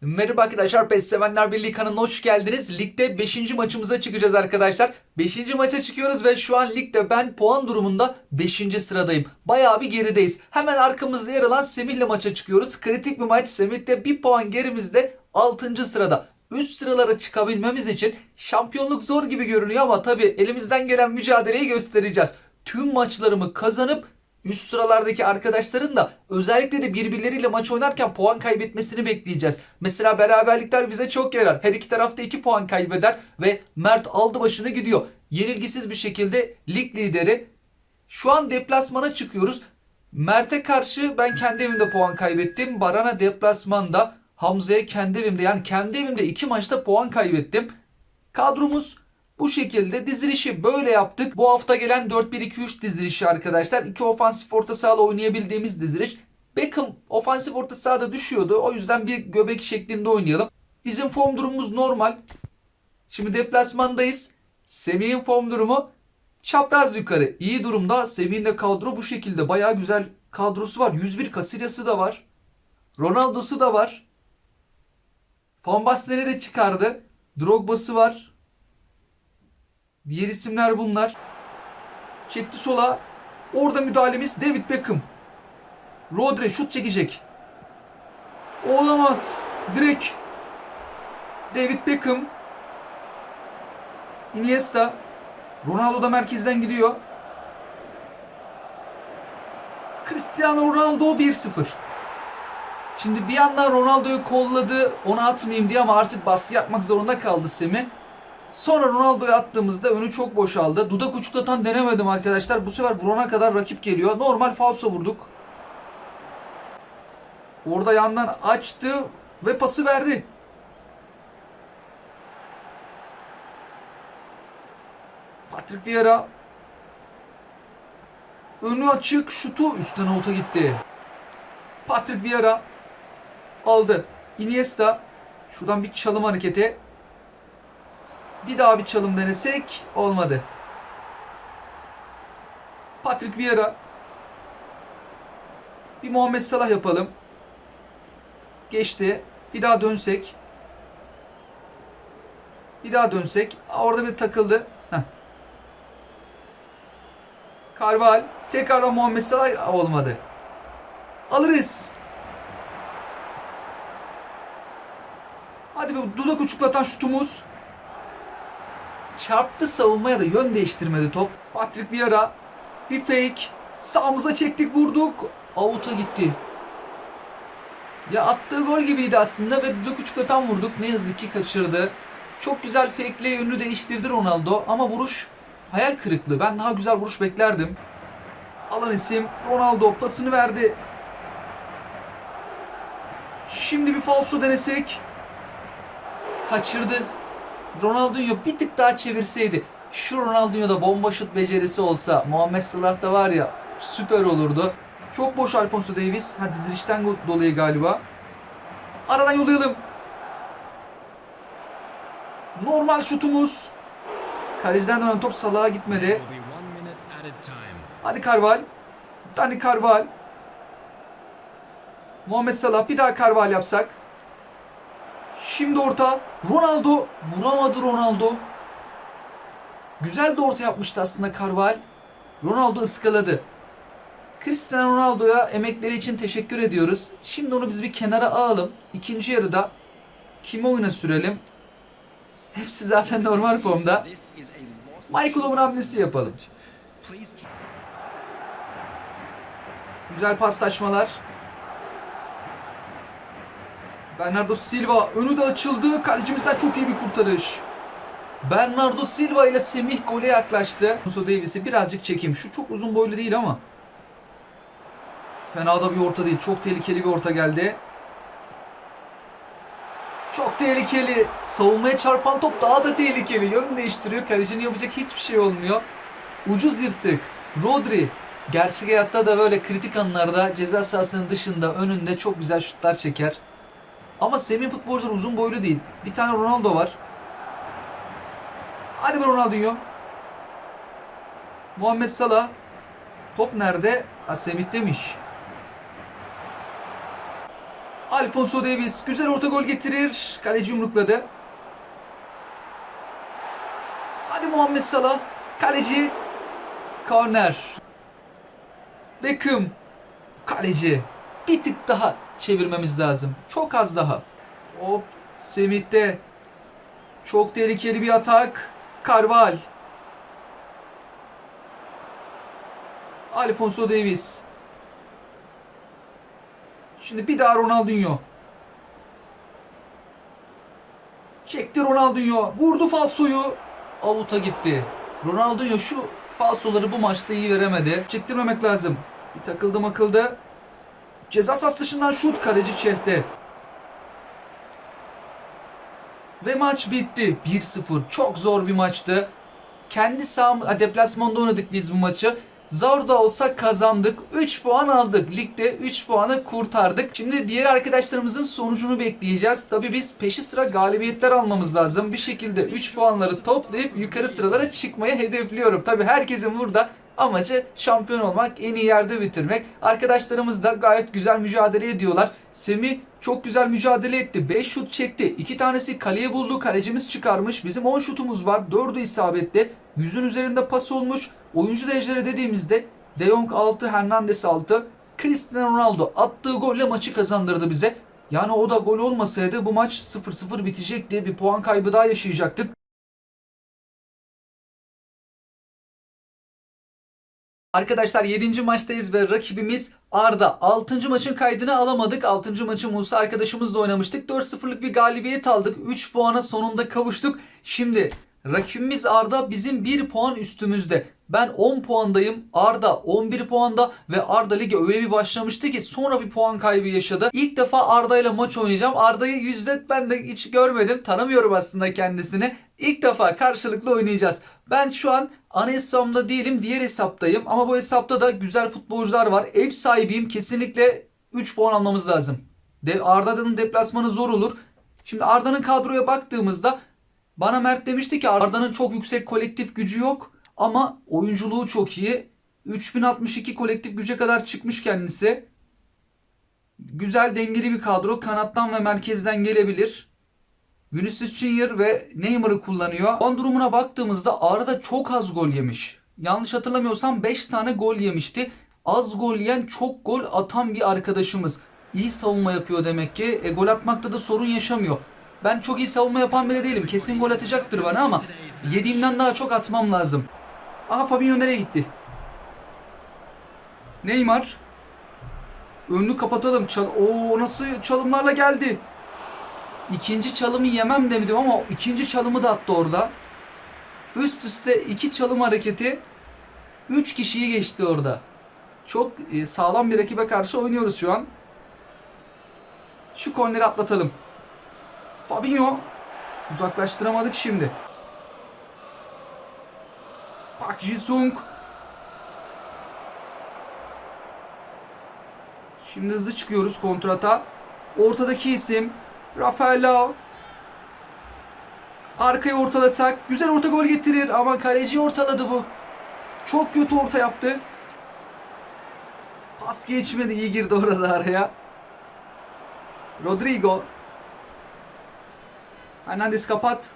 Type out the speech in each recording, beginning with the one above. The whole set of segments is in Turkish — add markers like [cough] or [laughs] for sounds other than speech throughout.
Merhaba arkadaşlar PES Sevenler Birliği kanalına hoş geldiniz. Ligde 5. maçımıza çıkacağız arkadaşlar. 5. maça çıkıyoruz ve şu an ligde ben puan durumunda 5. sıradayım. Bayağı bir gerideyiz. Hemen arkamızda yer alan Semih'le maça çıkıyoruz. Kritik bir maç. Semih de 1 puan gerimizde 6. sırada. Üst sıralara çıkabilmemiz için şampiyonluk zor gibi görünüyor ama tabii elimizden gelen mücadeleyi göstereceğiz. Tüm maçlarımı kazanıp üst sıralardaki arkadaşların da özellikle de birbirleriyle maç oynarken puan kaybetmesini bekleyeceğiz. Mesela beraberlikler bize çok yarar. Her iki tarafta 2 puan kaybeder ve Mert aldı başını gidiyor. Yenilgisiz bir şekilde lig lideri. Şu an deplasmana çıkıyoruz. Mert'e karşı ben kendi evimde puan kaybettim. Baran'a deplasmanda, Hamza'ya kendi evimde yani kendi evimde 2 maçta puan kaybettim. Kadromuz bu şekilde dizilişi böyle yaptık. Bu hafta gelen 4-1-2-3 dizilişi arkadaşlar. İki ofansif orta sahayla oynayabildiğimiz diziliş. Beckham ofansif orta sahada düşüyordu. O yüzden bir göbek şeklinde oynayalım. Bizim form durumumuz normal. Şimdi deplasmandayız. Semih'in form durumu çapraz yukarı. İyi durumda. Semih'in de kadro bu şekilde. Bayağı güzel kadrosu var. 101 Casillas'ı da var. Ronaldo'su da var. Van Basten'i de çıkardı. Drogba'sı var. Diğer isimler bunlar. Çekti sola. Orada müdahalemiz David Beckham. Rodri şut çekecek. Olamaz. Direkt. David Beckham. Iniesta. Ronaldo da merkezden gidiyor. Cristiano Ronaldo 1-0. Şimdi bir yandan Ronaldo'yu kolladı onu atmayayım diye ama artık baskı yapmak zorunda kaldı Semi. Sonra Ronaldo'yu attığımızda önü çok boşaldı. Dudak uçuklatan denemedim arkadaşlar. Bu sefer vurana kadar rakip geliyor. Normal falso vurduk. Orada yandan açtı ve pası verdi. Patrick Vieira önü açık şutu üstten ota gitti. Patrick Vieira aldı. Iniesta şuradan bir çalım hareketi. Bir daha bir çalım denesek olmadı. Patrick Vieira. Bir Muhammed Salah yapalım. Geçti. Bir daha dönsek. Bir daha dönsek. Orada bir takıldı. Heh. Carval. Tekrardan Muhammed Salah olmadı. Alırız. Hadi bir dudak uçuklatan şutumuz. Çarptı savunmaya da yön değiştirmedi top. Patrick Vieira bir fake. Sağımıza çektik vurduk. Out'a gitti. Ya attığı gol gibiydi aslında ve dudak uçuklatan vurduk. Ne yazık ki kaçırdı. Çok güzel fake'le yönünü değiştirdi Ronaldo ama vuruş hayal kırıklığı. Ben daha güzel vuruş beklerdim. Alan isim Ronaldo pasını verdi. Şimdi bir falso denesek. Kaçırdı. Ronaldinho bir tık daha çevirseydi. Şu Ronaldinho'da bomba şut becerisi olsa Muhammed Salah da var ya süper olurdu. Çok boş Alfonso Davies. Ha dizilişten dolayı galiba. Aradan yollayalım. Normal şutumuz. Kaleciden dönen top Salah'a gitmedi. Hadi Carval. Dani Carval. Muhammed Salah bir daha Carval yapsak. Şimdi orta. Ronaldo. Vuramadı Ronaldo. Güzel de orta yapmıştı aslında Carval. Ronaldo ıskaladı. Cristiano Ronaldo'ya emekleri için teşekkür ediyoruz. Şimdi onu biz bir kenara alalım. İkinci yarıda kimi oyuna sürelim? Hepsi zaten normal formda. Michael Owen hamlesi yapalım. Güzel paslaşmalar. Bernardo Silva önü de açıldı. Kalecimizden çok iyi bir kurtarış. Bernardo Silva ile Semih gole yaklaştı. Alonso Davies'i birazcık çekeyim. Şu çok uzun boylu değil ama. Fena da bir orta değil. Çok tehlikeli bir orta geldi. Çok tehlikeli. Savunmaya çarpan top daha da tehlikeli. Yön değiştiriyor. Kalecinin yapacak hiçbir şey olmuyor. Ucuz yırttık. Rodri. Gerçek hayatta da böyle kritik anlarda ceza sahasının dışında önünde çok güzel şutlar çeker. Ama Semih futbolcular uzun boylu değil. Bir tane Ronaldo var. Hadi be Ronaldinho. Muhammed Salah. Top nerede? Ha Semih demiş. Alfonso Davies güzel orta gol getirir. Kaleci yumrukladı. Hadi Muhammed Salah. Kaleci. Korner. Beckham. Kaleci. Bir tık daha çevirmemiz lazım. Çok az daha. Hop. Semih'te. Çok tehlikeli bir atak. Carval. Alfonso Davies. Şimdi bir daha Ronaldinho. Çekti Ronaldinho. Vurdu falsoyu. Avuta gitti. Ronaldinho şu falsoları bu maçta iyi veremedi. Çektirmemek lazım. Bir takıldı makıldı. Ceza sahası dışından şut kaleci çehte. Ve maç bitti. 1-0. Çok zor bir maçtı. Kendi saham deplasmanda oynadık biz bu maçı. Zor da olsa kazandık. 3 puan aldık. Ligde 3 puanı kurtardık. Şimdi diğer arkadaşlarımızın sonucunu bekleyeceğiz. Tabii biz peşi sıra galibiyetler almamız lazım. Bir şekilde 3 puanları toplayıp yukarı sıralara çıkmayı hedefliyorum. Tabii herkesin burada amacı şampiyon olmak, en iyi yerde bitirmek. Arkadaşlarımız da gayet güzel mücadele ediyorlar. Semih çok güzel mücadele etti. 5 şut çekti. 2 tanesi kaleye buldu. Kalecimiz çıkarmış. Bizim 10 şutumuz var. 4'ü isabetli. Yüzün üzerinde pas olmuş. Oyuncu derecleri dediğimizde De Jong 6, Hernandez 6. Cristiano Ronaldo attığı golle maçı kazandırdı bize. Yani o da gol olmasaydı bu maç 0-0 bitecek diye bir puan kaybı daha yaşayacaktık. Arkadaşlar 7. maçtayız ve rakibimiz Arda. 6. maçın kaydını alamadık. 6. maçı Musa arkadaşımızla oynamıştık. 4-0'lık bir galibiyet aldık. 3 puana sonunda kavuştuk. Şimdi rakibimiz Arda bizim 1 puan üstümüzde. Ben 10 puandayım. Arda 11 puanda ve Arda lige öyle bir başlamıştı ki sonra bir puan kaybı yaşadı. İlk defa Arda ile maç oynayacağım. Arda'yı yüzde ben de hiç görmedim. Tanımıyorum aslında kendisini. İlk defa karşılıklı oynayacağız. Ben şu an ana hesabımda değilim. Diğer hesaptayım. Ama bu hesapta da güzel futbolcular var. Ev sahibiyim. Kesinlikle 3 puan almamız lazım. De Arda'nın deplasmanı zor olur. Şimdi Arda'nın kadroya baktığımızda bana Mert demişti ki Arda'nın çok yüksek kolektif gücü yok. Ama oyunculuğu çok iyi. 3062 kolektif güce kadar çıkmış kendisi. Güzel dengeli bir kadro. Kanattan ve merkezden gelebilir. Vinicius Junior ve Neymar'ı kullanıyor. Puan durumuna baktığımızda Arda çok az gol yemiş. Yanlış hatırlamıyorsam 5 tane gol yemişti. Az gol yiyen çok gol atan bir arkadaşımız. İyi savunma yapıyor demek ki. E, gol atmakta da sorun yaşamıyor. Ben çok iyi savunma yapan bile değilim. Kesin gol atacaktır bana ama yediğimden daha çok atmam lazım. Aha Fabinho nereye gitti? Neymar. Önünü kapatalım. Çal Oo nasıl çalımlarla geldi. İkinci çalımı yemem demedim ama ikinci çalımı da attı orada. Üst üste iki çalım hareketi. Üç kişiyi geçti orada. Çok e, sağlam bir rakibe karşı oynuyoruz şu an. Şu korneri atlatalım. Fabinho. Uzaklaştıramadık şimdi. Park Ji-sung. Şimdi hızlı çıkıyoruz kontrata. Ortadaki isim Rafael Leao. Arkaya ortalasak güzel orta gol getirir ama kaleci ortaladı bu. Çok kötü orta yaptı. Pas geçmedi iyi girdi orada araya. Rodrigo. Hernandez kapat.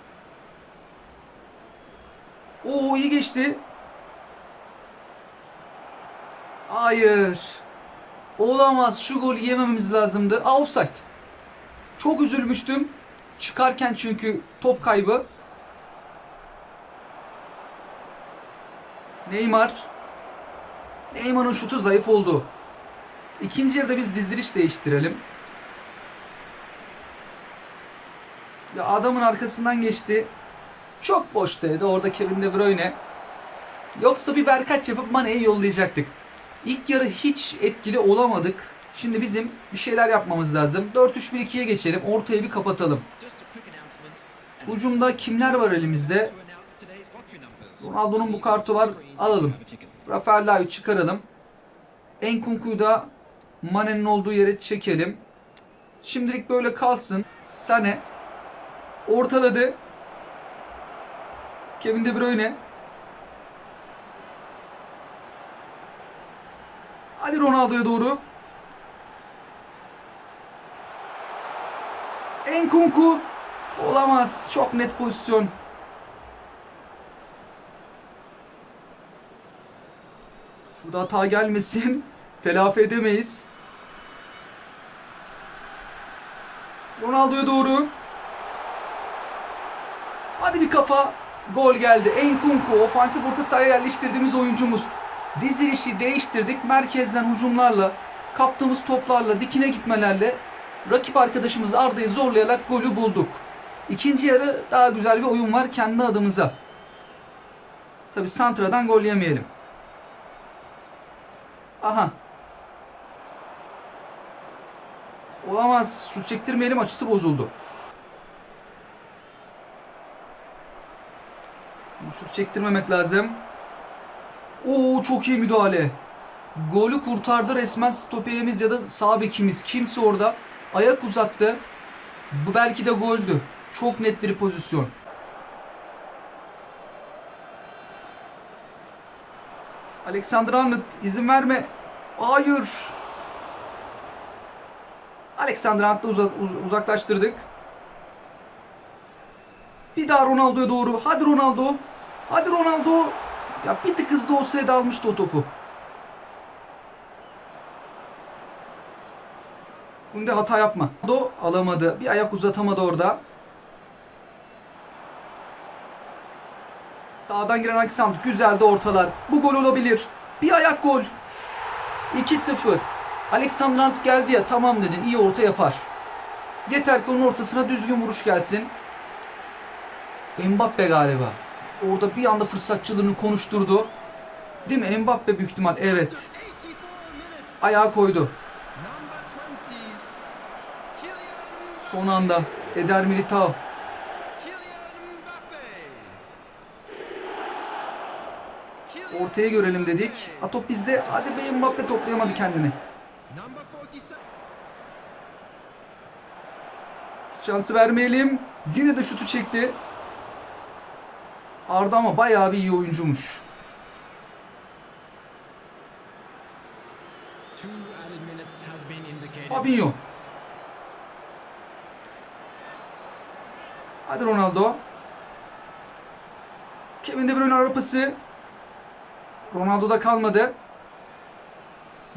Oo iyi geçti. Hayır. Olamaz. Şu golü yememiz lazımdı. Aa, offside. Çok üzülmüştüm. Çıkarken çünkü top kaybı. Neymar. Neymar'ın şutu zayıf oldu. İkinci yarıda biz diziliş değiştirelim. Ya adamın arkasından geçti. Çok boştaydı orada Kevin De Bruyne. Yoksa bir berkaç yapıp Mane'yi yollayacaktık. İlk yarı hiç etkili olamadık. Şimdi bizim bir şeyler yapmamız lazım. 4-3-1-2'ye geçelim. Ortayı bir kapatalım. Ucumda kimler var elimizde? Ronaldo'nun bu kartı var. Alalım. Rafael Leao'yu çıkaralım. Enkunku'yu da Mane'nin olduğu yere çekelim. Şimdilik böyle kalsın. Sane ortaladı. Kevin De Bruyne. Hadi Ronaldo'ya doğru. Enkunku. Olamaz. Çok net pozisyon. Şurada hata gelmesin. [laughs] Telafi edemeyiz. Ronaldo'ya doğru. Hadi bir kafa. Gol geldi. Enkunku ofansif orta sahaya yerleştirdiğimiz oyuncumuz. Dizilişi değiştirdik. Merkezden hücumlarla, kaptığımız toplarla, dikine gitmelerle rakip arkadaşımız Arda'yı zorlayarak golü bulduk. İkinci yarı daha güzel bir oyun var kendi adımıza. Tabi Santra'dan gol yemeyelim. Aha. Olamaz. Şut çektirmeyelim açısı bozuldu. Şut çektirmemek lazım. Oo çok iyi müdahale. Golü kurtardı resmen stoperimiz ya da sağ bekimiz. Kimse orada ayak uzattı. Bu belki de goldü. Çok net bir pozisyon. Alexander Arnold izin verme. Hayır. Alexander Arnold'u uza- uz- uzaklaştırdık. Bir daha Ronaldo'ya doğru. Hadi Ronaldo. Hadi Ronaldo. Ya bir tık hızlı olsaydı almıştı o topu. Kunde hata yapma. Ronaldo alamadı. Bir ayak uzatamadı orada. Sağdan giren Alexander. Güzel de ortalar. Bu gol olabilir. Bir ayak gol. 2-0. Alexander Arnold geldi ya tamam dedin iyi orta yapar. Yeter ki onun ortasına düzgün vuruş gelsin. Mbappe galiba. Orada bir anda fırsatçılığını konuşturdu. Değil mi? Mbappe büyük ihtimal. Evet. Ayağa koydu. Son anda. Eder Militao. Ortaya görelim dedik. A top bizde. Hadi be Mbappe toplayamadı kendini. Şansı vermeyelim. Yine de şutu çekti. Arda ama bayağı bir iyi oyuncumuş. Fabinho. Hadi Ronaldo. Kevin De Bruyne arapası. Ronaldo'da kalmadı.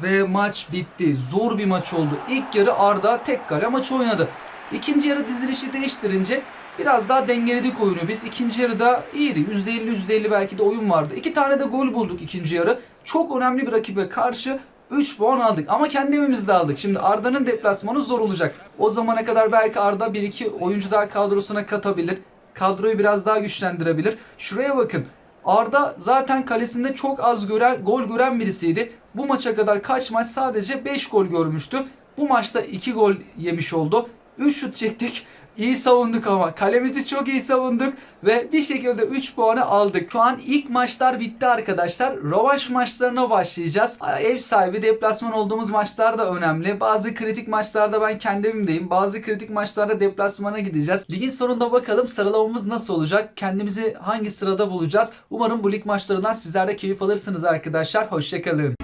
Ve maç bitti. Zor bir maç oldu. İlk yarı Arda tek kale maçı oynadı. İkinci yarı dizilişi değiştirince biraz daha dengeledik oyunu. Biz ikinci yarıda iyiydi. %50 %50 belki de oyun vardı. İki tane de gol bulduk ikinci yarı. Çok önemli bir rakibe karşı 3 puan aldık. Ama kendi evimizde aldık. Şimdi Arda'nın deplasmanı zor olacak. O zamana kadar belki Arda 1-2 oyuncu daha kadrosuna katabilir. Kadroyu biraz daha güçlendirebilir. Şuraya bakın. Arda zaten kalesinde çok az gören, gol gören birisiydi. Bu maça kadar kaç maç sadece 5 gol görmüştü. Bu maçta 2 gol yemiş oldu. 3 şut çektik. İyi savunduk ama. Kalemizi çok iyi savunduk ve bir şekilde 3 puanı aldık. Şu an ilk maçlar bitti arkadaşlar. Rövanş maçlarına başlayacağız. Ev sahibi deplasman olduğumuz maçlar da önemli. Bazı kritik maçlarda ben kendi evimdeyim. Bazı kritik maçlarda deplasmana gideceğiz. Ligin sonunda bakalım sıralamamız nasıl olacak? Kendimizi hangi sırada bulacağız? Umarım bu lig maçlarından sizler de keyif alırsınız arkadaşlar. Hoşçakalın.